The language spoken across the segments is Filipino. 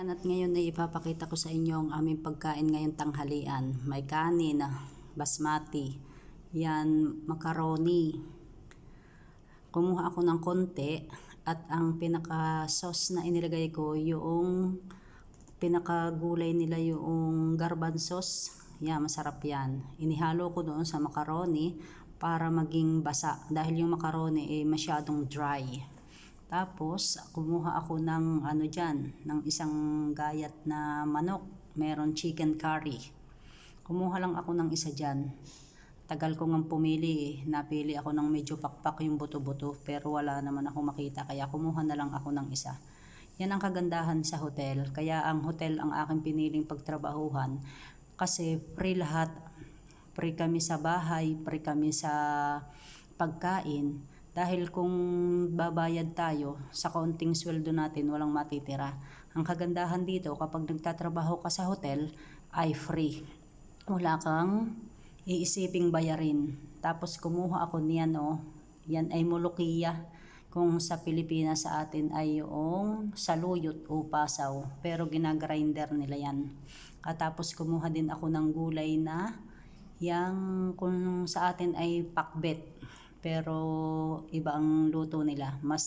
Yan at ngayon ay ipapakita ko sa inyo ang aming pagkain ngayong tanghalian. May kanin, basmati, yan macaroni. Kumuha ako ng konti at ang pinaka sauce na inilagay ko yung pinaka gulay nila yung garban sauce. Yan, masarap yan. Inihalo ko doon sa macaroni para maging basa dahil yung macaroni eh masyadong dry. Tapos, kumuha ako ng ano dyan, ng isang gayat na manok. Meron chicken curry. Kumuha lang ako ng isa dyan. Tagal ko ngang pumili eh. Napili ako ng medyo pakpak yung buto-buto pero wala naman ako makita kaya kumuha na lang ako ng isa. Yan ang kagandahan sa hotel. Kaya ang hotel ang aking piniling pagtrabahuhan kasi free lahat. Free kami sa bahay, free kami sa pagkain. Dahil kung babayad tayo sa kaunting sweldo natin, walang matitira. Ang kagandahan dito, kapag nagtatrabaho ka sa hotel, ay free. Wala kang iisiping bayarin. Tapos kumuha ako niyan, oh. Yan ay mulukiya. Kung sa Pilipinas sa atin ay yung saluyot o pasaw. Pero ginagrinder nila yan. Katapos kumuha din ako ng gulay na yang kung sa atin ay pakbet pero iba ang luto nila. Mas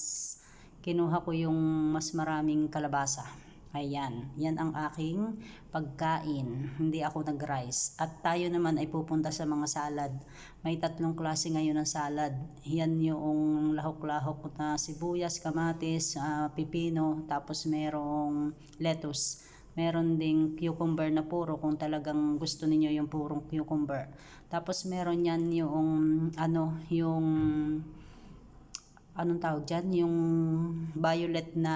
kinuha ko yung mas maraming kalabasa. Ayan, yan ang aking pagkain. Hindi ako nag-rice. At tayo naman ay pupunta sa mga salad. May tatlong klase ngayon ng salad. Yan yung lahok-lahok na sibuyas, kamatis, ah, pipino, tapos merong lettuce. Meron ding cucumber na puro kung talagang gusto ninyo yung purong cucumber. Tapos meron yan yung ano, yung anong tawag dyan, yung violet na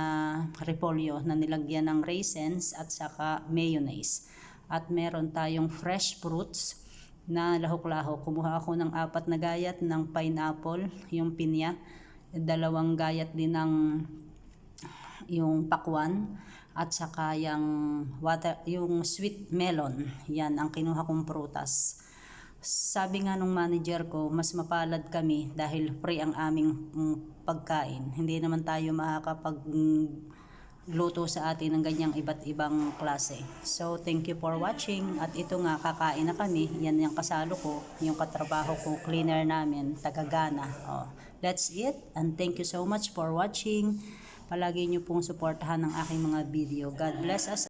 repolyo na nilagyan ng raisins at saka mayonnaise. At meron tayong fresh fruits na lahok-lahok. Kumuha ako ng apat na gayat ng pineapple, yung pinya, dalawang gayat din ng yung pakwan at saka yung water yung sweet melon. Yan ang kinuha kong prutas. Sabi nga nung manager ko mas mapalad kami dahil free ang aming mm, pagkain. Hindi naman tayo makakapag luto sa atin ng ganyang iba't ibang klase. So thank you for watching. At ito nga kakain na kami. Yan yung kasalo ko yung katrabaho ko cleaner namin tagagana oh, that's it and thank you so much for watching Palagi niyo pong suportahan ang aking mga video. God bless us